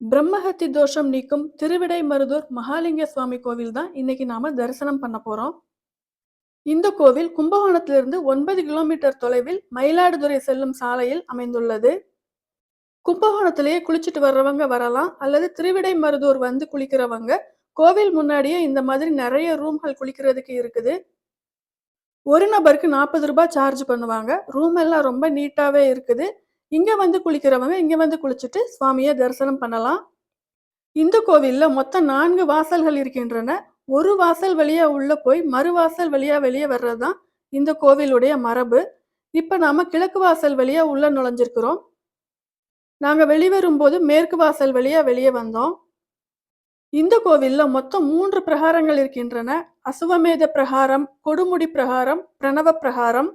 பிரம்மஹத்தி தோஷம் நீக்கும் திருவிடைமருதூர் மகாலிங்க சுவாமி கோவில் தான் இன்னைக்கு நாம தரிசனம் பண்ண போறோம். இந்த கோவில் கும்பகோணத்திலிருந்து ஒன்பது கிலோமீட்டர் தொலைவில் மயிலாடுதுறை செல்லும் சாலையில் அமைந்துள்ளது. கும்பகோணத்திலேயே குளிச்சுட்டு வர்றவங்க வரலாம் அல்லது திருவிடைமருதூர் வந்து குளிக்கிறவங்க கோவில் முன்னாடியே இந்த மாதிரி நிறைய ரூம்கள் குளிக்கிறதுக்கு இருக்குது. ஒரு நபருக்கு நாற்பது ரூபாய் சார்ஜ் பண்ணுவாங்க. ரூம் எல்லாம் ரொம்ப நீட்டாவே இருக்குது. இங்கே வந்து குளிக்கிறவங்க இங்கே வந்து குளிச்சுட்டு சுவாமியை தரிசனம் பண்ணலாம். இந்த கோவிலில் மொத்தம் நான்கு வாசல்கள் இருக்கின்றன. ஒரு வாசல் வழியாக உள்ளே போய் மறு வாசல் வழியாக வெளியே வர்றதுதான் இந்த கோவிலுடைய மரபு. இப்போ நாம் கிழக்கு வாசல் வழியாக உள்ளே நுழைஞ்சிருக்கிறோம். நாங்கள் வெளிவரும்போது மேற்கு வாசல் வழியாக வெளியே வந்தோம். இந்த கோவிலில் மொத்தம் மூன்று பிரகாரங்கள் இருக்கின்றன. அசுவமேத பிரகாரம் கொடுமுடி பிரகாரம் பிரணவ பிரகாரம்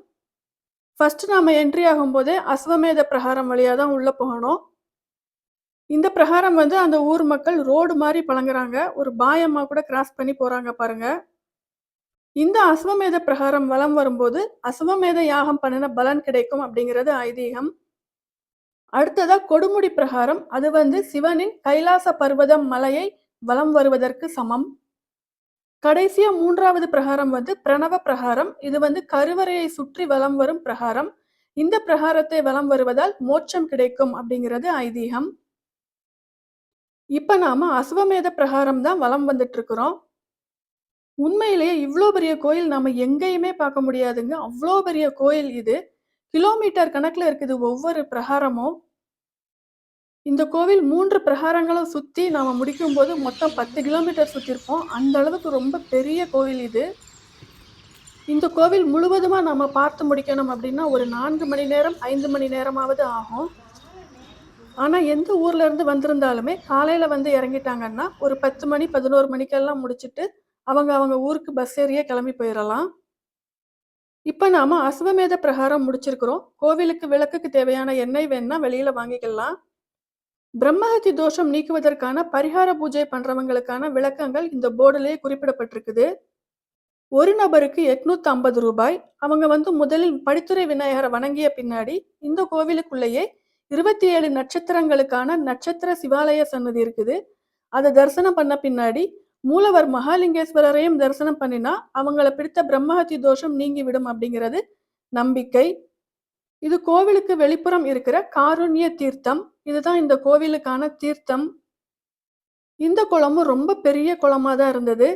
ஃபர்ஸ்ட் நாம் என்ட்ரி ஆகும்போதே அஸ்வமேத பிரகாரம் வழியாக தான் உள்ளே போகணும். இந்த பிரகாரம் வந்து அந்த ஊர் மக்கள் ரோடு மாதிரி பழங்குறாங்க. ஒரு பாயம்மா கூட கிராஸ் பண்ணி போகிறாங்க பாருங்க. இந்த அஸ்வமேத பிரகாரம் வலம் வரும்போது அஸ்வமேத யாகம் பண்ணின பலன் கிடைக்கும் அப்படிங்கிறது ஐதீகம். அடுத்ததா கொடுமுடி பிரகாரம். அது வந்து சிவனின் கைலாச பர்வதம் மலையை வலம் வருவதற்கு சமம். கடைசியா மூன்றாவது பிரகாரம் வந்து பிரணவ பிரகாரம். இது வந்து கருவறையை சுற்றி வலம் வரும் பிரகாரம். இந்த பிரகாரத்தை வலம் வருவதால் மோட்சம் கிடைக்கும் அப்படிங்கிறது ஐதீகம். இப்ப நாம அசுவமேத பிரகாரம் தான் வலம் வந்துட்டு இருக்கிறோம். உண்மையிலேயே இவ்வளோ பெரிய கோயில் நாம எங்கேயுமே பார்க்க முடியாதுங்க. அவ்வளோ பெரிய கோயில் இது. கிலோமீட்டர் கணக்குல இருக்குது ஒவ்வொரு பிரகாரமும். இந்த கோவில் மூன்று பிரகாரங்களும் சுற்றி நாம் முடிக்கும் போது மொத்தம் பத்து கிலோமீட்டர் சுற்றிருப்போம் அந்த அளவுக்கு ரொம்ப பெரிய கோவில் இது. இந்த கோவில் முழுவதுமாக நம்ம பார்த்து முடிக்கணும் அப்படின்னா ஒரு நான்கு மணி நேரம் ஐந்து மணி நேரமாவது ஆகும். ஆனால் எந்த ஊர்லேருந்து வந்திருந்தாலுமே காலையில் வந்து இறங்கிட்டாங்கன்னா ஒரு பத்து மணி பதினோரு மணிக்கெல்லாம் முடிச்சிட்டு அவங்க அவங்க ஊருக்கு பஸ் ஏறியே கிளம்பி போயிடலாம் இப்போ நாம் அஸ்வமேத பிரகாரம் முடிச்சிருக்கிறோம். கோவிலுக்கு விளக்குக்கு தேவையான எண்ணெய் வேணா வெளியில் வாங்கிக்கலாம். பிரம்மஹத்தி தோஷம் நீக்குவதற்கான பரிகார பூஜை பண்றவங்களுக்கான விளக்கங்கள் இந்த போர்டுலேயே குறிப்பிடப்பட்டிருக்குது. ஒரு நபருக்கு எட்நூத்தி ஐம்பது ரூபாய். அவங்க வந்து முதலில் படித்துறை விநாயகரை வணங்கிய பின்னாடி இந்த கோவிலுக்குள்ளேயே இருபத்தி ஏழு நட்சத்திரங்களுக்கான நட்சத்திர சிவாலய சன்னதி இருக்குது. அதை தரிசனம் பண்ண பின்னாடி மூலவர் மகாலிங்கேஸ்வரரையும் தரிசனம் பண்ணினா அவங்கள பிடித்த பிரம்மஹத்தி தோஷம் நீங்கிவிடும் அப்படிங்கிறது நம்பிக்கை. இது கோவிலுக்கு வெளிப்புறம் இருக்கிற காருண்ய தீர்த்தம். இதுதான் இந்த கோவிலுக்கான தீர்த்தம். இந்த குளமும் ரொம்ப பெரிய குளமாக தான் இருந்தது.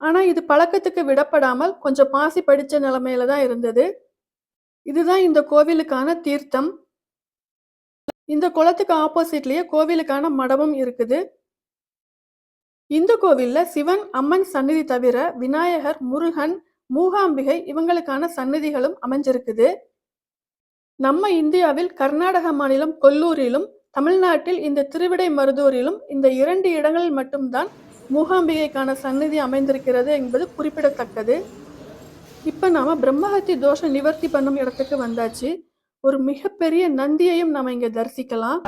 ஆனால் இது பழக்கத்துக்கு விடப்படாமல் கொஞ்சம் பாசி படித்த நிலைமையில தான் இருந்தது. இதுதான் இந்த கோவிலுக்கான தீர்த்தம். இந்த குளத்துக்கு ஆப்போசிட்லேயே கோவிலுக்கான மடமும் இருக்குது. இந்த கோவிலில் சிவன் அம்மன் சந்நிதி தவிர விநாயகர் முருகன் மூகாம்பிகை இவங்களுக்கான சன்னதிகளும் அமைஞ்சிருக்குது. நம்ம இந்தியாவில் கர்நாடக மாநிலம் கொல்லூரிலும் தமிழ்நாட்டில் இந்த திருவிடை மருதூரிலும் இந்த இரண்டு இடங்களில் மட்டும்தான் மூகாம்பிகைக்கான சந்நிதி அமைந்திருக்கிறது என்பது குறிப்பிடத்தக்கது. இப்போ நாம பிரம்மஹத்தி தோஷம் நிவர்த்தி பண்ணும் இடத்துக்கு வந்தாச்சு. ஒரு மிகப்பெரிய நந்தியையும் நாம இங்க தரிசிக்கலாம்.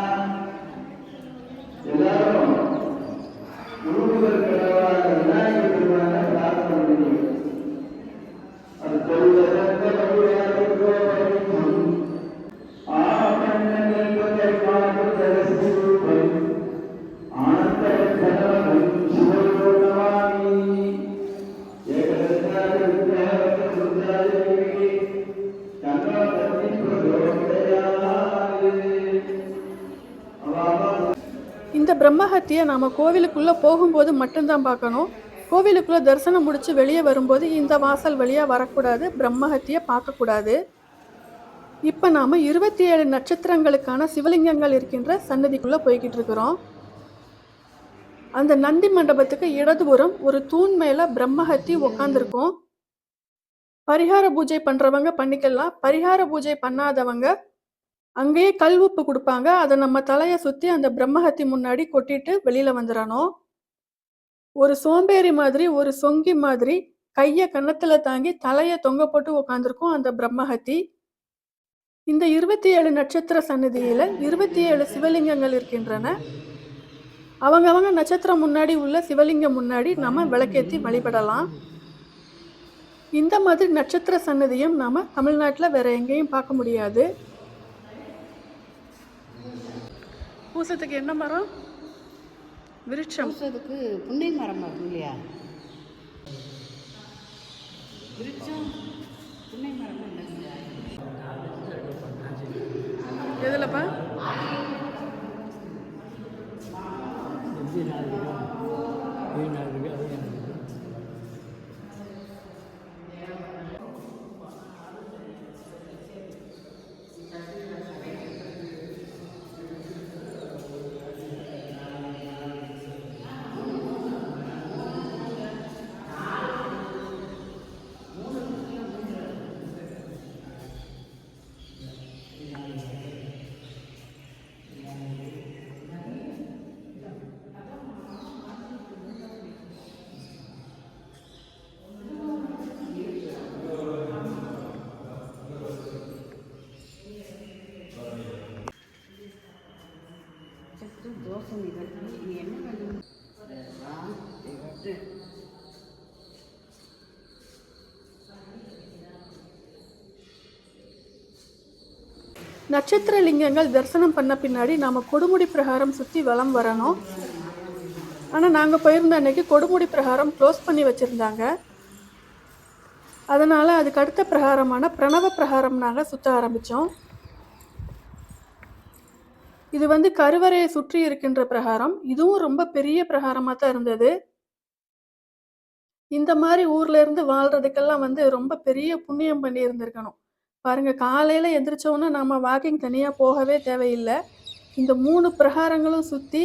இந்த பிரம்மஹத்தியை நாம கோவிலுக்குள்ள போகும்போது மட்டும்தான் பார்க்கணும். கோவிலுக்குள்ளே தரிசனம் முடித்து வெளியே வரும்போது இந்த வாசல் வழியாக வரக்கூடாது பிரம்மஹத்தியை பார்க்கக்கூடாது. இப்போ நாம் இருபத்தி ஏழு நட்சத்திரங்களுக்கான சிவலிங்கங்கள் இருக்கின்ற சன்னதிக்குள்ளே போய்கிட்டு இருக்கிறோம். அந்த நந்தி மண்டபத்துக்கு இடதுபுறம் ஒரு தூண் மேலே பிரம்மஹத்தி உக்காந்துருக்கும். பரிகார பூஜை பண்ணுறவங்க பண்ணிக்கலாம். பரிகார பூஜை பண்ணாதவங்க அங்கேயே கல் உப்பு கொடுப்பாங்க. அதை நம்ம தலையை சுற்றி அந்த பிரம்மஹத்தி முன்னாடி கொட்டிட்டு வெளியில் வந்துடணும் ஒரு சோம்பேறி மாதிரி ஒரு சொங்கி மாதிரி கைய கன்னத்துல தாங்கி தலைய தொங்க போட்டு உட்காந்துருக்கும் அந்த பிரம்மஹத்தி. இந்த இருபத்தி ஏழு நட்சத்திர சன்னதியில இருபத்தி ஏழு சிவலிங்கங்கள் இருக்கின்றன. அவங்கவங்க நட்சத்திரம் முன்னாடி உள்ள சிவலிங்கம் முன்னாடி நம்ம விளக்கேத்தி வழிபடலாம். இந்த மாதிரி நட்சத்திர சன்னதியும் நாம் தமிழ்நாட்டில் வேற எங்கேயும் பார்க்க முடியாது. பூசத்துக்கு என்ன மரம்? விருட்சம். பூசதுக்கு புன்னை மரம் இருக்கும் இல்லையா? விருட்சம் புன்னை மரம் இல்லைங்களா எதுலப்பா இது நாலு கிலோ இது நாலு கிலோ அது நாலு கிலோ சத்து தோசை நிகழ்ச்சி நீ என்ன வேணும் ஆ, இது. நட்சத்திர லிங்கங்கள் தரிசனம் பண்ண பின்னாடி நாம் கொடுமுடி பிரகாரம் சுற்றி வலம் வரணும். ஆனால் நாங்கள் போயிருந்த அன்னைக்கு கொடுமுடி பிரகாரம் க்ளோஸ் பண்ணி வச்சுருந்தாங்க. அதனால் அதுக்கு அடுத்த பிரகாரமான பிரணவ பிரகாரம் நாங்கள் சுற்ற ஆரம்பித்தோம் இது வந்து கருவறையை சுற்றி இருக்கின்ற பிரகாரம். இதுவும் ரொம்ப பெரிய பிரகாரமாக தான் இருந்தது. இந்த மாதிரி ஊர்ல இருந்து வாழ்றதுக்கெல்லாம் வந்து ரொம்ப பெரிய புண்ணியம் பண்ணி இருந்திருக்கணும் பாருங்க காலையில எந்திரிச்சோன்னா நம்ம வாக்கிங் தனியா போகவே தேவையில்லை. இந்த மூணு பிரகாரங்களும் சுத்தி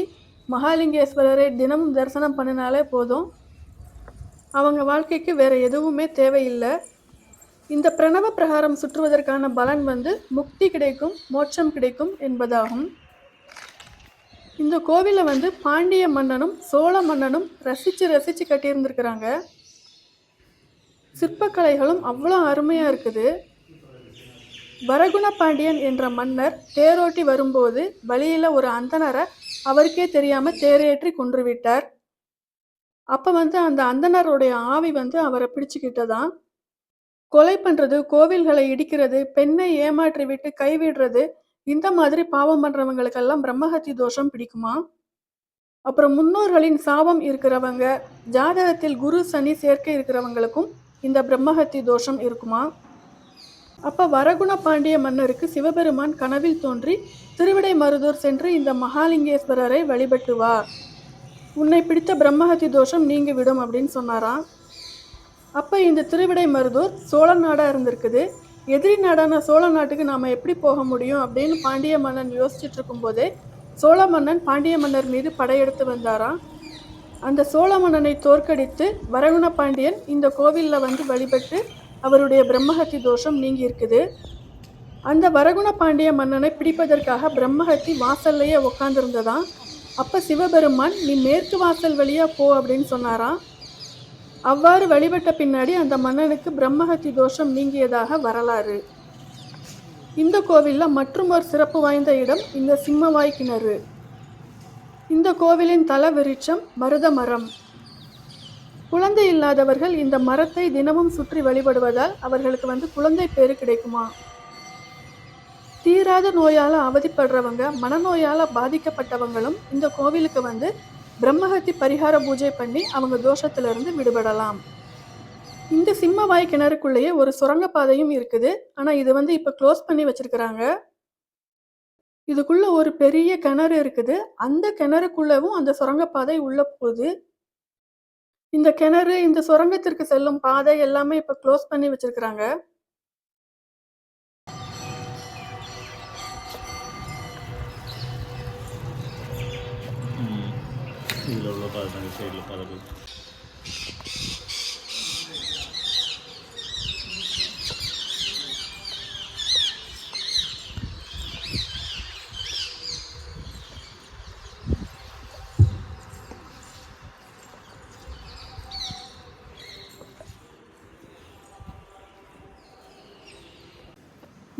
மகாலிங்கேஸ்வரரை தினமும் தரிசனம் பண்ணினாலே போதும். அவங்க வாழ்க்கைக்கு வேற எதுவுமே தேவையில்லை. இந்த பிரணவ பிரகாரம் சுற்றுவதற்கான பலன் வந்து முக்தி கிடைக்கும் மோட்சம் கிடைக்கும் என்பதாகும். இந்த கோவிலை வந்து பாண்டிய மன்னனும் சோழ மன்னனும் ரசித்து ரசித்து கட்டியிருந்திருக்கிறாங்க. சிற்பக்கலைகளும் அவ்வளோ அருமையாக இருக்குது. வரகுண பாண்டியன் என்ற மன்னர் தேரோட்டி வரும்போது வழியில் ஒரு அந்தனரை அவருக்கே தெரியாமல் தேரேற்றி கொன்றுவிட்டார். அப்போ வந்து அந்த அந்தனருடைய ஆவி வந்து அவரை பிடிச்சுக்கிட்டதான் கொலை பண்ணுறது கோவில்களை இடிக்கிறது பெண்ணை ஏமாற்றி விட்டு கைவிடுறது இந்த மாதிரி பாவம் பண்ணுறவங்களுக்கெல்லாம் பிரம்மஹத்தி தோஷம் பிடிக்குமா? அப்புறம் முன்னோர்களின் சாபம் இருக்கிறவங்க ஜாதகத்தில் குரு சனி சேர்க்கை இருக்கிறவங்களுக்கும் இந்த பிரம்மஹத்தி தோஷம் இருக்குமா? அப்போ வரகுண பாண்டிய மன்னருக்கு சிவபெருமான் கனவில் தோன்றி திருவிடை மருதூர் சென்று இந்த மகாலிங்கேஸ்வரரை வழிபட்டு வா உன்னை பிடித்த பிரம்மஹத்தி தோஷம் நீங்கி விடும் அப்படின்னு சொன்னாராம். அப்போ இந்த திருவிடை மருதூர் சோழ நாடாக இருந்திருக்குது. எதிரி நாடான சோழ நாட்டுக்கு நாம் எப்படி போக முடியும் அப்படின்னு பாண்டிய மன்னன் யோசிச்சுட்டு இருக்கும்போதே சோழ மன்னன் பாண்டிய மன்னர் மீது படையெடுத்து வந்தாராம். அந்த சோழ மன்னனை தோற்கடித்து வரகுண பாண்டியன் இந்த கோவிலில் வந்து வழிபட்டு அவருடைய பிரம்மஹத்தி தோஷம் நீங்கி இருக்குது அந்த வரகுண பாண்டிய மன்னனை பிடிப்பதற்காக பிரம்மஹத்தி வாசல்லையே உட்காந்துருந்ததா அப்போ சிவபெருமான் நீ மேற்கு வாசல் வழியா போ அப்படின்னு சொன்னாராம். அவ்வாறு வழிபட்ட பின்னாடி அந்த மன்னனுக்கு பிரம்மஹத்தி தோஷம் நீங்கியதாக வரலாறு. இந்த கோவிலில் மற்றும் ஒரு சிறப்பு வாய்ந்த இடம் இந்த சிம்மவாய் கிணறு. இந்த கோவிலின் தல விருட்சம் மருத மரம் குழந்தை இல்லாதவர்கள் இந்த மரத்தை தினமும் சுற்றி வழிபடுவதால் அவர்களுக்கு வந்து குழந்தை பேரு கிடைக்குமா? தீராத நோயால் அவதிப்படுறவங்க மனநோயால் பாதிக்கப்பட்டவங்களும் இந்த கோவிலுக்கு வந்து பிரம்மஹத்தி பரிகார பூஜை பண்ணி அவங்க தோஷத்திலிருந்து விடுபடலாம். இந்த சிம்மவாய் கிணறுக்குள்ளேயே ஒரு சுரங்கப்பாதையும் இருக்குது. ஆனால் இது வந்து இப்போ க்ளோஸ் பண்ணி வச்சிருக்கிறாங்க. இதுக்குள்ள ஒரு பெரிய கிணறு இருக்குது. அந்த கிணறுக்குள்ளவும் அந்த சுரங்கப்பாதை உள்ள போகுது. இந்த கிணறு இந்த சுரங்கத்திற்கு செல்லும் பாதை எல்லாமே இப்ப க்ளோஸ் பண்ணி வச்சிருக்கிறாங்க. இதில் உள்ள பாதை சைடில் பாதை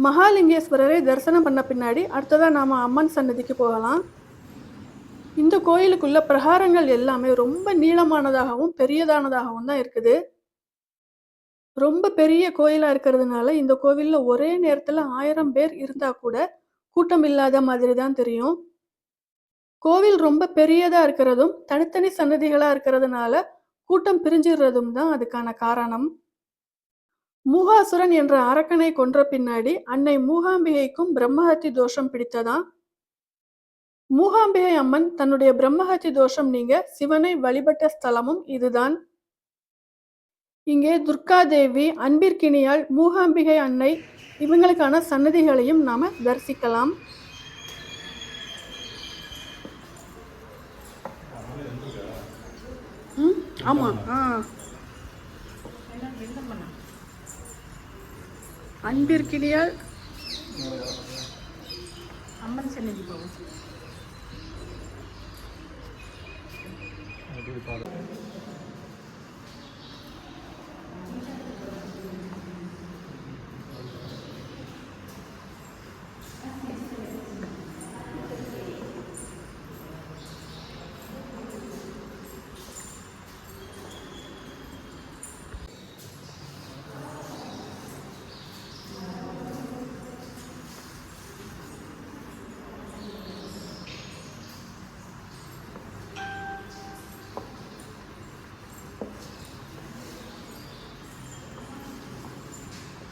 மகாலிங்கேஸ்வரரை தரிசனம் பண்ண பின்னாடி அடுத்ததாக நாம் அம்மன் சன்னதிக்கு போகலாம். இந்த கோயிலுக்குள்ள பிரகாரங்கள் எல்லாமே ரொம்ப நீளமானதாகவும் பெரியதானதாகவும் தான் இருக்குது. ரொம்ப பெரிய கோயிலாக இருக்கிறதுனால இந்த கோவிலில் ஒரே நேரத்தில் ஆயிரம் பேர் இருந்தால் கூட கூட்டம் இல்லாத மாதிரி தான் தெரியும். கோவில் ரொம்ப பெரியதாக இருக்கிறதும் தனித்தனி சன்னதிகளாக இருக்கிறதுனால கூட்டம் பிரிஞ்சிடுறதும் தான் அதுக்கான காரணம். மூகாசுரன் என்ற அரக்கனை கொன்ற பின்னாடி அன்னை மூகாம்பிகைக்கும் பிரம்மஹத்தி தோஷம் பிடித்ததா மூகாம்பிகை அம்மன் தன்னுடைய பிரம்மஹத்தி தோஷம் நீங்க சிவனை வழிபட்ட ஸ்தலமும் இதுதான். இங்கே துர்காதேவி அன்பிற்கினியால் மூகாம்பிகை அன்னை இவங்களுக்கான சன்னதிகளையும் நாம தரிசிக்கலாம். ஆமா. ஆ. அன்பிற்கினியாள் அம்மன் சன்னதி போகும்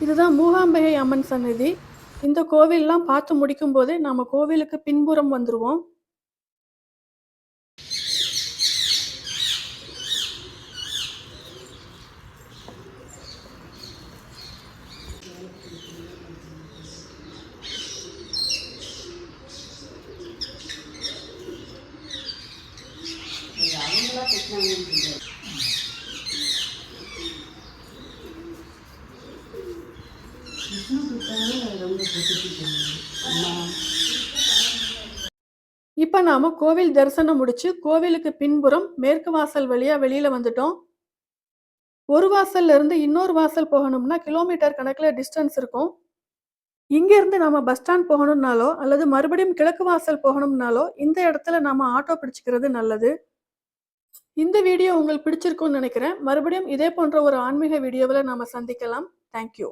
இதுதான் மூகாம்பிகை அம்மன் சன்னதி இந்த கோவில்லாம் பார்த்து முடிக்கும் போதே நாம கோவிலுக்கு பின்புறம் வந்துருவோம். நாம கோவில் தரிசனம் முடிச்சு கோவிலுக்கு பின்புறம் மேற்கு வாசல் வழியா வெளியில வந்துட்டோம். ஒரு வாசல்ல இருந்து இன்னொரு வாசல் போகணும்னா கிலோமீட்டர் கணக்குல டிஸ்டன்ஸ் இருக்கும். இங்கேருந்து நம்ம நாம பஸ் ஸ்டாண்ட் போகணும்னாலோ அல்லது மறுபடியும் கிழக்கு வாசல் போகணும்னாலோ இந்த இடத்துல நாம ஆட்டோ பிடிச்சிக்கிறது நல்லது. இந்த வீடியோ உங்களுக்கு பிடிச்சிருக்கும்னு நினைக்கிறேன். மறுபடியும் இதே போன்ற ஒரு ஆன்மீக வீடியோவில் நாம சந்திக்கலாம். தேங்க்யூ